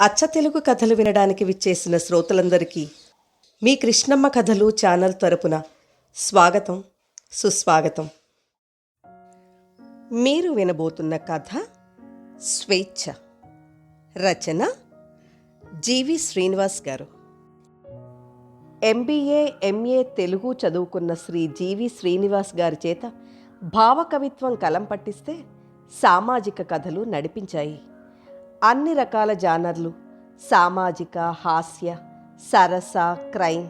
అచ్చ తెలుగు కథలు వినడానికి విచ్చేసిన శ్రోతలందరికీ మీ కృష్ణమ్మ కథలు ఛానల్ తరపున స్వాగతం సుస్వాగతం. మీరు వినబోతున్న కథ స్వేచ్ఛ. రచన జీవి శ్రీనివాస్ గారు. ఎంబీఏ ఎంఏ తెలుగు చదువుకున్న శ్రీ జీవి శ్రీనివాస్ గారి చేత భావకవిత్వం కలం పట్టిస్తే సామాజిక కథలు నడిపించాయి. అన్ని రకాల జానర్లు. సామాజిక హాస్య సరస క్రైమ్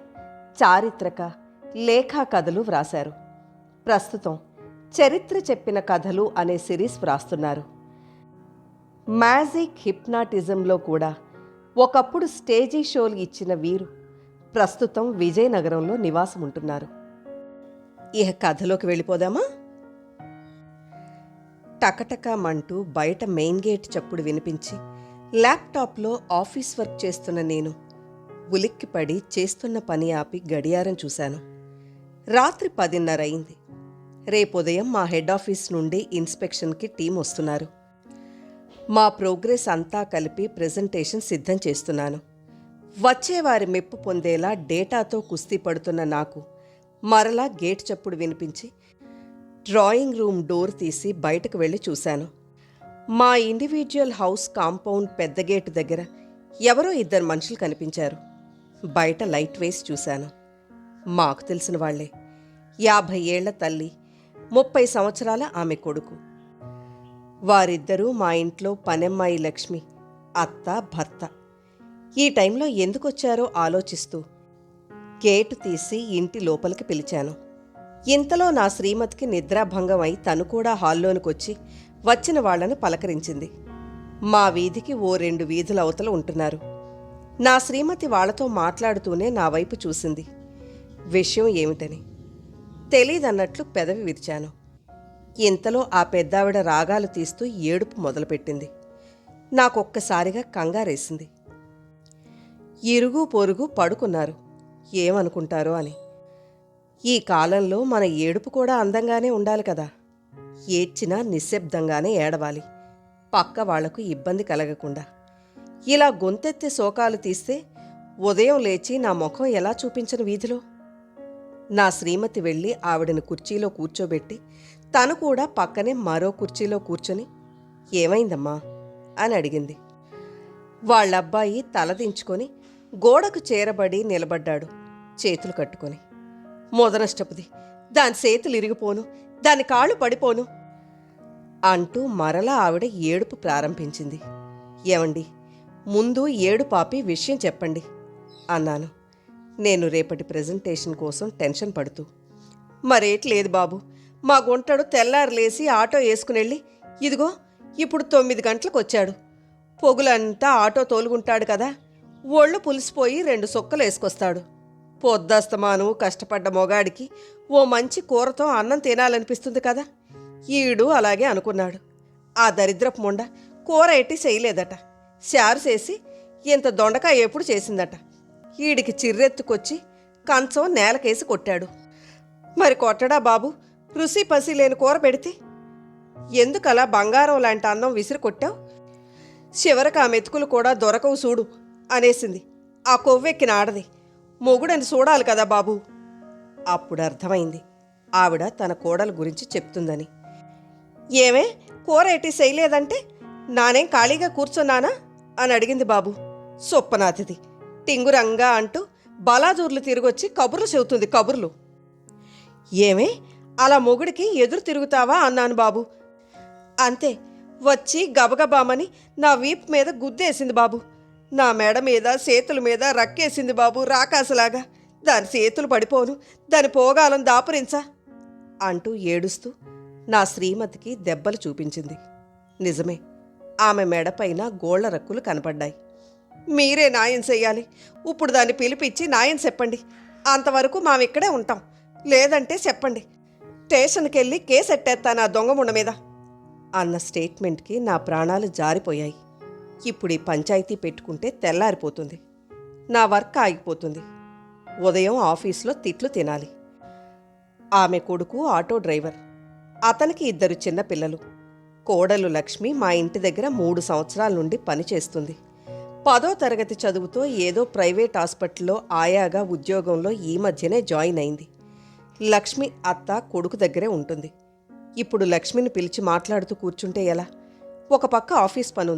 చారిత్రక లేఖా కథలు వ్రాశారు. ప్రస్తుతం చరిత్ర చెప్పిన కథలు అనే సిరీస్ వ్రాస్తున్నారు. మ్యాజిక్ హిప్నాటిజంలో కూడా ఒకప్పుడు స్టేజీ షోలు ఇచ్చిన వీరు ప్రస్తుతం విజయనగరంలో నివాసం ఉంటున్నారు ఇక కథలోకి వెళ్ళిపోదామా? టకటకమంటూ బయట మెయిన్ గేట్ చప్పుడు వినిపించి ల్యాప్టాప్లో ఆఫీస్ వర్క్ చేస్తున్న నేను. ఉలిక్కిపడి చేస్తున్న పని ఆపి గడియారం చూశాను. రాత్రి పదిన్నర అయింది రేపుదయం మా హెడ్ ఆఫీస్ నుండి ఇన్స్పెక్షన్కి టీం వస్తున్నారు. మా ప్రోగ్రెస్ అంతా కలిపి ప్రెజెంటేషన్ సిద్ధం చేస్తున్నాను. వచ్చేవారి మెప్పు పొందేలా డేటాతో కుస్తీ పడుతున్న నాకు మరలా గేట్ చప్పుడు వినిపించి డ్రాయింగ్ రూమ్ డోర్ తీసి బయటకు వెళ్ళి చూశాను. మా ఇండివిజువల్ హౌస్ కాంపౌండ్ పెద్ద గేటు దగ్గర ఎవరో ఇద్దరు మనుషులు కనిపించారు. బయట లైట్ వేసి చూశాను. మాకు తెలిసిన వాళ్ళే యాభై ఏళ్ళ తల్లి ముప్పై సంవత్సరాల ఆమె కొడుకు. వారిద్దరూ మా ఇంట్లో పనెమ్మాయి లక్ష్మి అత్త భర్త. ఈ టైంలో ఎందుకొచ్చారో ఆలోచిస్తూ గేటు తీసి ఇంటి లోపలికి పిలిచాను. ఇంతలో నా శ్రీమతికి నిద్రాభంగం అయి తను కూడా హాల్లోనికొచ్చి వచ్చిన వాళ్ళను పలకరించింది. మా వీధికి ఓ రెండు వీధుల అవతల ఉంటున్నారు. నా శ్రీమతి వాళ్ళతో మాట్లాడుతూనే నా వైపు చూసింది. విషయం ఏమిటని? తెలీదన్నట్లు పెదవి విరిచాను. ఇంతలో ఆ పెద్దావిడ రాగాలు తీస్తూ ఏడుపు మొదలుపెట్టింది. నాకొక్కసారిగా కంగారేసింది. ఇరుగు పొరుగు పడుకున్నారు. ఏమనుకుంటారో అని. ఈ కాలంలో మన ఏడుపు కూడా అందంగానే ఉండాలి కదా. ఏడ్చినా నిశ్శబ్దంగానే ఏడవాలి. పక్క వాళ్ళకు ఇబ్బంది కలగకుండా. ఇలా గొంతెత్తి శోకాలు తీస్తే ఉదయం లేచి నా ముఖం ఎలా చూపించను వీధిలో? నా శ్రీమతి వెళ్ళి ఆవిడని కుర్చీలో కూర్చోబెట్టి తను కూడా పక్కనే మరో కుర్చీలో కూర్చొని ఏమైందమ్మా? అని అడిగింది. వాళ్ళబ్బాయి తలదించుకొని గోడకు చేరబడి నిలబడ్డాడు చేతులు కట్టుకొని. మొదనష్టపుది దాని చేతులు ఇరిగిపోను దాని కాళ్ళు పడిపోను అంటూ మరలా ఆవిడ ఏడుపు ప్రారంభించింది. ఏమండి ముందు ఏడు పాపి విషయం చెప్పండి అన్నాను. నేను రేపటి ప్రెజెంటేషన్ కోసం టెన్షన్ పడుతూ మరేట్లేదు బాబు మా గుంటడు తెల్లారు లేసి ఆటో వేసుకునెళ్ళి ఇదిగో ఇప్పుడు తొమ్మిది గంటలకు వచ్చాడు. పొగులంతా ఆటో తోలుగుంటాడు కదా ఒళ్ళు పులిసిపోయి రెండు సొక్కలు వేసుకొస్తాడు. పొద్దస్తమాను కష్టపడ్డ మొగాడికి ఓ మంచి కూరతో అన్నం తినాలనిపిస్తుంది కదా? ఈడు అలాగే అనుకున్నాడు. ఆ దరిద్రపు మొండ కూర ఎట్టి చేయలేదట. శారు చేసి ఇంత దొండకాయ ఎప్పుడు చేసిందట? ఈడికి చిర్రెత్తుకొచ్చి కంచం నేలకేసి కొట్టాడు. మరి కొట్టడా బాబు? రుసి పసి లేని కూర పెడితే? ఎందుకలా బంగారం లాంటి అన్నం విసిరి కొట్టావు? చివరికి ఆ మెతుకులు కూడా దొరకవు చూడు అనేసింది. ఆ కొవ్వెక్కిన ఆడది. మొగుడని చూడాలి కదా బాబు. అప్పుడు అర్థమైంది. ఆవిడ తన కోడల గురించి చెప్తుందని. ఏమే కూర ఎట్టి చేయలేదంటే నానేం ఖాళీగా కూర్చున్నానా? అని అడిగింది బాబు. సొప్పనాథిది టింగురంగా అంటూ బలాజూర్లు తిరిగొచ్చి కబుర్లు చెబుతుంది కబుర్లు. ఏమే అలా మొగుడికి ఎదురు తిరుగుతావా? అన్నాను బాబు. అంతే వచ్చి గబగబామని నా వీపు మీద గుద్దేసింది బాబు. నా మెడ మీద చేతుల మీద రక్కేసింది బాబు రాకాసలాగా. దాని చేతులు పడిపోను దాని పోగాలం దాపురించా అంటూ ఏడుస్తూ నా శ్రీమతికి దెబ్బలు చూపించింది. నిజమే ఆమె మెడపైన గోళ్ళ రక్కులు కనపడ్డాయి. మీరే నాయం చెయ్యాలి ఇప్పుడు దాన్ని పిలిపించి నాయం చెప్పండి. అంతవరకు మామిక్కడే ఉంటాం లేదంటే చెప్పండి. స్టేషన్కి వెళ్ళి కేసు ఎట్టేస్తాను ఆ దొంగముండ మీద. అన్న స్టేట్మెంట్కి నా ప్రాణాలు జారిపోయాయి. ఇప్పుడు ఈ పంచాయతీ పెట్టుకుంటే తెల్లారిపోతుంది. నా వర్క్ ఆగిపోతుంది. ఉదయం ఆఫీస్లో తిట్లు తినాలి. ఆమె కొడుకు ఆటో డ్రైవర్. అతనికి ఇద్దరు చిన్నపిల్లలు కోడలు లక్ష్మి మా ఇంటి దగ్గర మూడు సంవత్సరాల నుండి పనిచేస్తుంది పదో తరగతి చదువుతో ఏదో ప్రైవేట్ హాస్పిటల్లో ఆయాగా ఉద్యోగంలో ఈ మధ్యనే జాయిన్ అయింది. లక్ష్మి అత్త కొడుకు దగ్గరే ఉంటుంది. ఇప్పుడు లక్ష్మిని పిలిచి మాట్లాడుతూ కూర్చుంటే ఎలా? ఒక పక్క ఆఫీస్ పని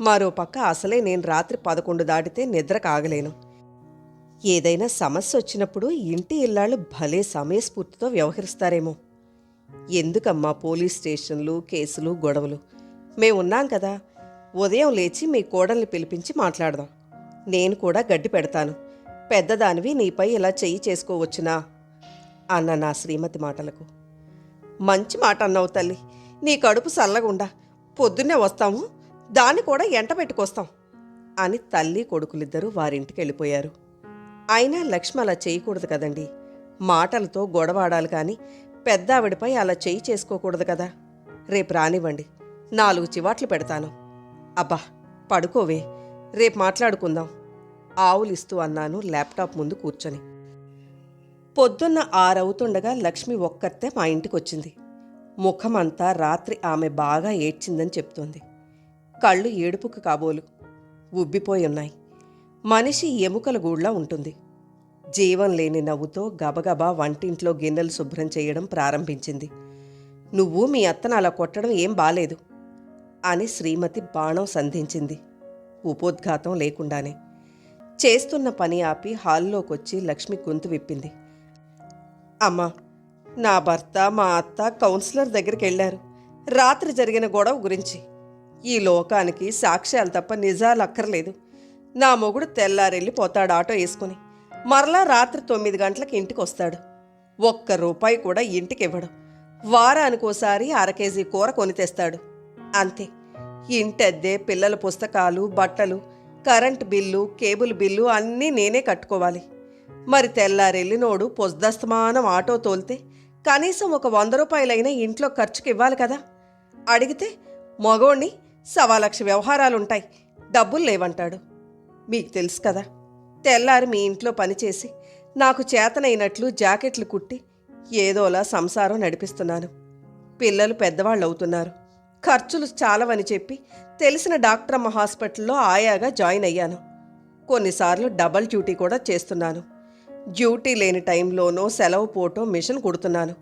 మరోపక్క మరో పక్క అసలే నేను రాత్రి పదకొండు దాటితే నిద్ర కాగలేను ఏదైనా సమస్య వచ్చినప్పుడు ఇంటి ఇల్లాళ్ళు భలే సమయస్ఫూర్తితో వ్యవహరిస్తారేమో. ఎందుకమ్మా పోలీస్ స్టేషన్లు కేసులు గొడవలు? మేమున్నాం కదా. ఉదయం లేచి మీ కోడల్ని పిలిపించి మాట్లాడదాం. నేను కూడా గడ్డి పెడతాను. పెద్దదానివి నీపై ఇలా చెయ్యి చేసుకోవచ్చునా? అన్న నా శ్రీమతి మాటలకు. మంచి మాట అన్నావు తల్లి. నీ కడుపు చల్లగుండా పొద్దున్నే వస్తాము. దాన్ని కూడా ఎంట పెట్టుకొస్తాం అని తల్లి కొడుకులిద్దరూ వారింటికి వెళ్ళిపోయారు అయినా లక్ష్మి అలా చేయకూడదు కదండి. మాటలతో గొడవాడాలి కానీ పెద్ద ఆవిడపై అలా చేయి చేసుకోకూడదు కదా. రేపు రానివ్వండి. నాలుగు చివాట్లు పెడతాను. అబ్బా పడుకోవే. రేపు మాట్లాడుకుందాం. ఆవులిస్తూ అన్నాను ల్యాప్టాప్ ముందు కూర్చొని. పొద్దున్న ఆరవుతుండగా లక్ష్మి ఒక్కతే మా ఇంటికొచ్చింది. ముఖమంతా రాత్రి ఆమె బాగా ఏడ్చిందని చెప్తోంది. కళ్ళు ఏడుపుకు కాబోలు. ఉబ్బిపోయి ఉన్నాయి మనిషి ఎముకల గూళ్ళ ఉంటుంది. జీవం లేని నవ్వుతో గబగబా వంటింట్లో గిన్నెలు శుభ్రం చేయడం ప్రారంభించింది. నువ్వు మీ అత్తను అలా కొట్టడం ఏం బాలేదు అని శ్రీమతి బాణం సంధించింది. ఉపోద్ఘాతం లేకుండానే. చేస్తున్న పని ఆపి హాల్లోకొచ్చి లక్ష్మి గొంతు విప్పింది. అమ్మా నా భర్త మా అత్త కౌన్సిలర్ దగ్గరికి వెళ్ళారు రాత్రి జరిగిన గొడవ గురించి. ఈ లోకానికి సాక్ష్యాలు తప్ప నిజాలు అక్కర్లేదు. నా మొగుడు తెల్లారెళ్ళిపోతాడు ఆటో వేసుకుని. మరలా రాత్రి తొమ్మిది గంటలకు ఇంటికి వస్తాడు ఒక్క రూపాయి కూడా ఇంటికి ఇవ్వడు వారానికోసారి అర కేజీ కూర కొని తెస్తాడు అంతే. ఇంటద్దే పిల్లల పుస్తకాలు బట్టలు కరెంట్ బిల్లు కేబుల్ బిల్లు అన్నీ నేనే కట్టుకోవాలి. మరి తెల్లారెళ్ళినోడు పొద్దస్తమానం ఆటో తోలితే కనీసం ఒక వంద రూపాయలైనా ఇంట్లో ఖర్చుకి ఇవ్వాలి కదా. అడిగితే మగోణ్ణి సవా లక్ష వ్యవహారాలుంటాయి. డబ్బులు లేవంటాడు. మీకు తెలుసు కదా తెల్లారి మీ ఇంట్లో పనిచేసి నాకు చేతనైనట్లు జాకెట్లు కుట్టి ఏదోలా సంసారం నడిపిస్తున్నాను. పిల్లలు పెద్దవాళ్ళు అవుతున్నారు ఖర్చులు చాలవని చెప్పి తెలిసిన డాక్టరమ్మ హాస్పిటల్లో ఆయాగా జాయిన్ అయ్యాను. కొన్నిసార్లు డబల్ డ్యూటీ కూడా చేస్తున్నాను. డ్యూటీ లేని టైంలోనో సెలవు పోటో మిషన్ కుడుతున్నాను.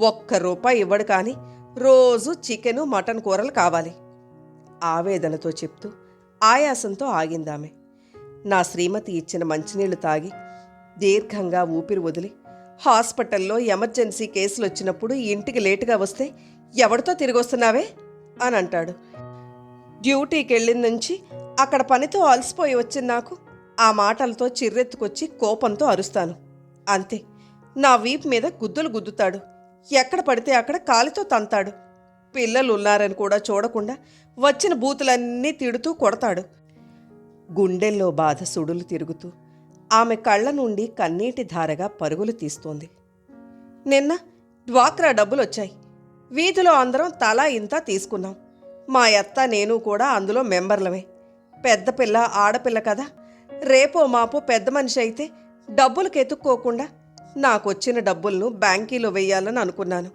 ఒక్క రూపాయి ఇవ్వడు కానీ రోజు చికెను మటన్ కూరలు కావాలి. ఆవేదనతో చెప్తూ ఆయాసంతో ఆగిందామె. నా శ్రీమతి ఇచ్చిన మంచినీళ్ళు తాగి దీర్ఘంగా ఊపిరి వదిలి హాస్పిటల్లో ఎమర్జెన్సీ కేసులు వచ్చినప్పుడు ఇంటికి లేటుగా వస్తే ఎవరితో తిరిగి వస్తున్నావే అని అంటాడు డ్యూటీకి వెళ్ళిన నుంచి అక్కడ పనితో అలసిపోయి వచ్చిన నాకు ఆ మాటలతో చిర్రెత్తుకొచ్చి కోపంతో అరుస్తాను. అంతే. నా వీపు మీద గుద్దులు గుద్దుతాడు. ఎక్కడ పడితే అక్కడ కాలితో తంతాడు. పిల్లలు ఉన్నారని కూడా చూడకుండా వచ్చిన బూతులన్నీ తిడుతూ కొడతాడు. గుండెల్లో బాధ సుడులు తిరుగుతూ ఆమె కళ్ళ నుండి కన్నీటి ధారగా పరుగులు తీస్తోంది. నిన్న డ్వాక్రా డబ్బులు వచ్చాయి వీధిలో అందరం తలా ఇంత తీసుకున్నాం. మా అత్త నేను కూడా అందులో మెంబర్లమే. పెద్ద పిల్ల ఆడపిల్ల కదా. రేపో మాపో పెద్ద మనిషి అయితే డబ్బులకు ఎత్తుక్కోకుండా నాకొచ్చిన డబ్బులను బ్యాంకీలో వెయ్యాలని అనుకున్నాను.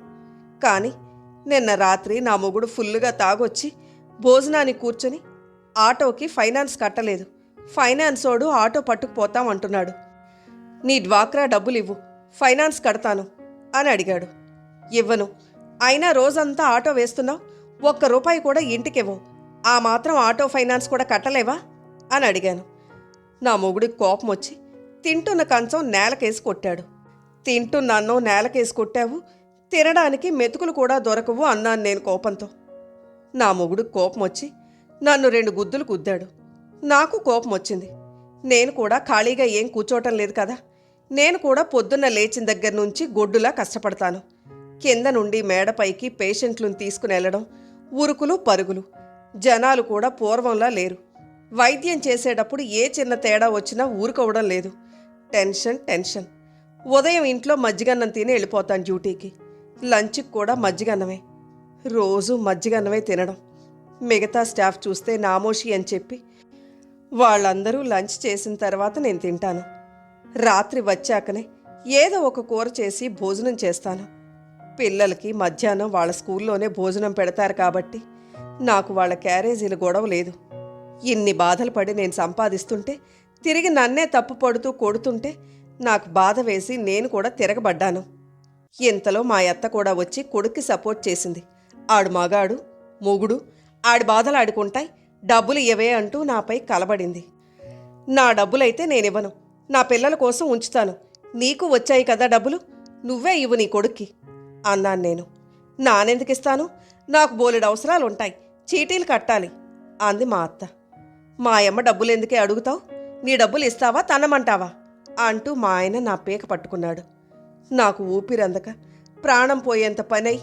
కానీ నిన్న రాత్రి నా మొగుడు ఫుల్లుగా తాగొచ్చి భోజనానికి కూర్చొని ఆటోకి ఫైనాన్స్ కట్టలేదు. ఫైనాన్సోడు ఆటో పట్టుకుపోతాం అంటున్నాడు. నీ డ్వాక్రా డబ్బులు ఇవ్వు ఫైనాన్స్ కడతాను అని అడిగాడు. ఇవ్వను. అయినా రోజంతా ఆటో వేస్తున్నావు ఒక్క రూపాయి కూడా ఇంటికివ్వవు. ఆ మాత్రం ఆటో ఫైనాన్స్ కూడా కట్టలేవా అని అడిగాను. నా మొగుడికి కోపం వచ్చి తింటున్న కంచం నేలకేసి కొట్టాడు. తింటున్న అన్నం నేలకేసి కొట్టావు తినడానికి మెతుకులు కూడా దొరకవు అన్నాను నేను కోపంతో. నా మొగుడు కోపం వచ్చి నన్ను రెండు గుద్దులు గుద్దాడు. నాకు కోపం వచ్చింది నేను కూడా ఖాళీగా ఏం కూర్చోవటం లేదు కదా. నేను కూడా పొద్దున్న లేచిన దగ్గర నుంచి గొడ్డులా కష్టపడతాను. కింద నుండి మేడపైకి పేషెంట్లను తీసుకుని వెళ్ళడం ఉరుకులు పరుగులు. జనాలు కూడా పూర్వంలా లేరు. వైద్యం చేసేటప్పుడు ఏ చిన్న తేడా వచ్చినా ఊరుకోవడం లేదు. Tension tension. ఉదయం ఇంట్లో మజ్జిగన్నం తిని వెళ్ళిపోతాను డ్యూటీకి. లంచ్కి కూడా మజ్జిగన్నమే. రోజు మజ్జిగన్నమే తినడం. మిగతా స్టాఫ్ చూస్తే నామోషి అని చెప్పి వాళ్ళందరూ లంచ్ చేసిన తర్వాత నేను తింటాను. రాత్రి వచ్చాకనే ఏదో ఒక కూర చేసి భోజనం చేస్తాను. పిల్లలకి మధ్యాహ్నం వాళ్ళ స్కూల్లోనే భోజనం పెడతారు కాబట్టి నాకు వాళ్ళ క్యారేజీలు గొడవ లేదు. ఇన్ని బాధలు పడి నేను సంపాదిస్తుంటే తిరిగి నన్నే తప్పు పడుతూ కొడుతుంటే నాకు బాధ వేసి నేను కూడా తిరగబడ్డాను. ఇంతలో మా అత్త కూడా వచ్చి కొడుక్కి సపోర్ట్ చేసింది. ఆడు మగాడు మొగుడు ఆడి బాధలు ఆడుకుంటాయి డబ్బులు ఇవే అంటూ నాపై కలబడింది. నా డబ్బులైతే నేనివ్వను నా పిల్లల కోసం ఉంచుతాను. నీకు వచ్చాయి కదా డబ్బులు నువ్వే ఇవ్వు నీ కొడుక్కి అన్నాను నేను. నానెందుకు ఇస్తాను నాకు బోలెడు అవసరాలు ఉంటాయి చీటీలు కట్టాలి అంది మా అత్త. మా అమ్మ డబ్బులు ఎందుకే అడుగుతావు? నీ డబ్బులు ఇస్తావా తనమంటావా అంటూ మా ఆయన నా పీక పట్టుకున్నాడు. నాకు ఊపిరందక. ప్రాణం పోయేంత పనై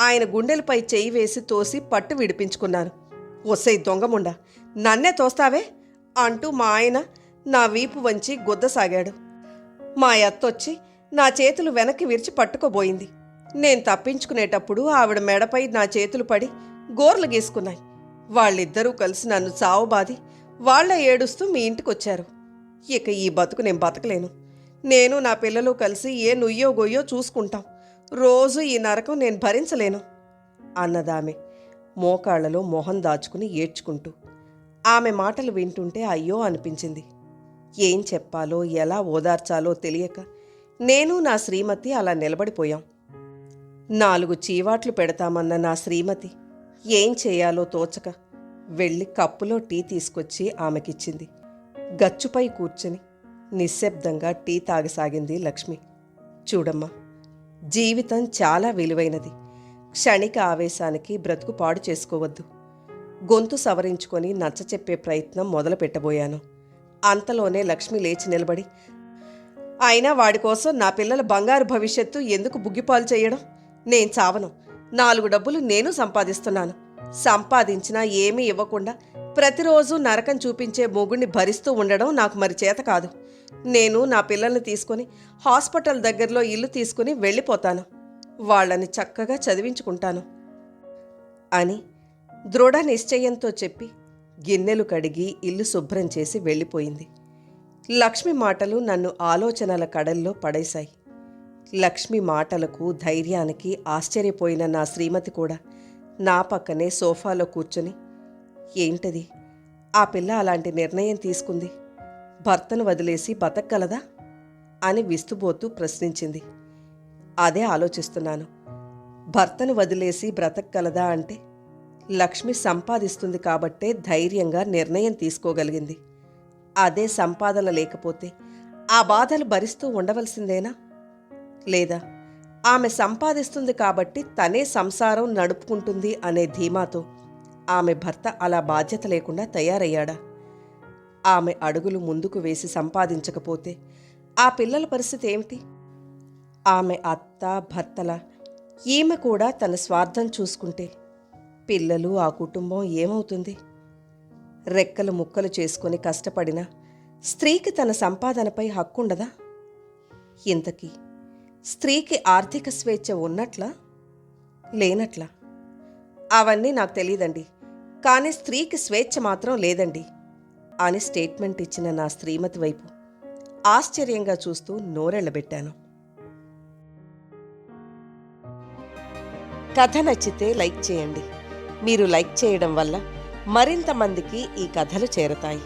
ఆయన గుండెలపై చేయి వేసి తోసి పట్టు విడిపించుకున్నాను. ఒసై దొంగముండ నన్నే తోస్తావే? అంటూ మా ఆయన నా వీపు వంచి గుద్దసాగాడు మా అత్తొచ్చి నా చేతులు వెనక్కి విరిచి పట్టుకోబోయింది. నేను తప్పించుకునేటప్పుడు ఆవిడ మెడపై నా చేతులు పడి గోర్లు గీసుకున్నాయి. వాళ్ళిద్దరూ కలిసి నన్ను చావుబాది వాళ్ళ ఏడుస్తూ మీ ఇంటికొచ్చారు. ఇక ఈ బతుకు నేను బతకలేను. నేను నా పిల్లలు కలిసి ఏ నుయ్యో గొయ్యో చూసుకుంటాం. రోజు ఈ నరకం నేను భరించలేను అన్నదామె మోకాళ్ళలో మొహం దాచుకుని ఏడ్చుకుంటూ. ఆమె మాటలు వింటుంటే అయ్యో అనిపించింది. ఏం చెప్పాలో ఎలా ఓదార్చాలో తెలియక నేను నా శ్రీమతి అలా నిలబడిపోయాం. నాలుగు చీవాట్లు పెడతామన్న నా శ్రీమతి ఏం చేయాలో తోచక వెళ్ళి కప్పులో టీ తీసుకొచ్చి ఆమెకిచ్చింది. గచ్చుపై కూర్చుని నిశ్శబ్దంగా టీ తాగసాగింది లక్ష్మి. చూడమ్మా జీవితం చాలా విలువైనది. క్షణిక ఆవేశానికి బ్రతుకు పాడు చేసుకోవద్దు. గొంతు సవరించుకొని నచ్చచెప్పే ప్రయత్నం మొదలు పెట్టబోయాను అంతలోనే లక్ష్మి లేచి నిలబడి అయినా వాడి కోసం నా పిల్లల బంగారు భవిష్యత్తు ఎందుకు బుగ్గిపాలు చేయడం? నేను చావను. నాలుగు డబ్బులు నేను సంపాదిస్తున్నాను. సంపాదించినా ఏమీ ఇవ్వకుండా ప్రతిరోజు నరకం చూపించే మొగుడిని భరిస్తూ ఉండడం నాకు మరి చేత కాదు. నేను నా పిల్లల్ని తీసుకొని హాస్పిటల్ దగ్గరలో ఇల్లు తీసుకుని వెళ్ళిపోతాను. వాళ్ళని చక్కగా చదివించుకుంటాను అని దృఢ నిశ్చయంతో చెప్పి గిన్నెలు కడిగి ఇల్లు శుభ్రం చేసి వెళ్ళిపోయింది. లక్ష్మి మాటలు నన్ను ఆలోచనల కడల్లో పడేశాయి. లక్ష్మి మాటలకు ధైర్యానికి ఆశ్చర్యపోయిన నా శ్రీమతి కూడా నా పక్కనే సోఫాలో కూర్చుని ఏంటది? ఆ పిల్ల అలాంటి నిర్ణయం తీసుకుంది? భర్తను వదిలేసి బతకగలదా అని విస్తుబోతూ ప్రశ్నించింది. అదే ఆలోచిస్తున్నాను. భర్తను వదిలేసి బ్రతకగలదా అంటే లక్ష్మి సంపాదిస్తుంది కాబట్టే ధైర్యంగా నిర్ణయం తీసుకోగలిగింది. అదే సంపాదన లేకపోతే ఆ బాధలు భరిస్తూ ఉండవలసిందేనా? లేదా ఆమె సంపాదిస్తుంది కాబట్టి తనే సంసారం నడుపుకుంటుంది అనే ధీమాతో ఆమె భర్త అలా బాధ్యత లేకుండా తయారయ్యాడా? ఆమె అడుగులు ముందుకు వేసి సంపాదించకపోతే ఆ పిల్లల పరిస్థితి ఏమిటి? ఆమె అత్త భర్తల ఈమె కూడా తన స్వార్థం చూసుకుంటే పిల్లలు ఆ కుటుంబం ఏమవుతుంది? రెక్కలు ముక్కలు చేసుకొని కష్టపడిన స్త్రీకి తన సంపాదనపై హక్కుండదా? ఇంతకీ స్త్రీకి ఆర్థిక స్వేచ్ఛ ఉన్నట్లా? లేనట్లా? అవన్నీ నాకు తెలియదండి కానీ స్త్రీకి స్వేచ్ఛ మాత్రం లేదండి. అని స్టేట్మెంట్ ఇచ్చిన నా శ్రీమతి వైపు ఆశ్చర్యంగా చూస్తూ నోరెళ్ళబెట్టాను. కథ నచ్చితే లైక్ చేయండి. మీరు లైక్ చేయడం వల్ల మరింత మందికి ఈ కథలు చేరతాయి.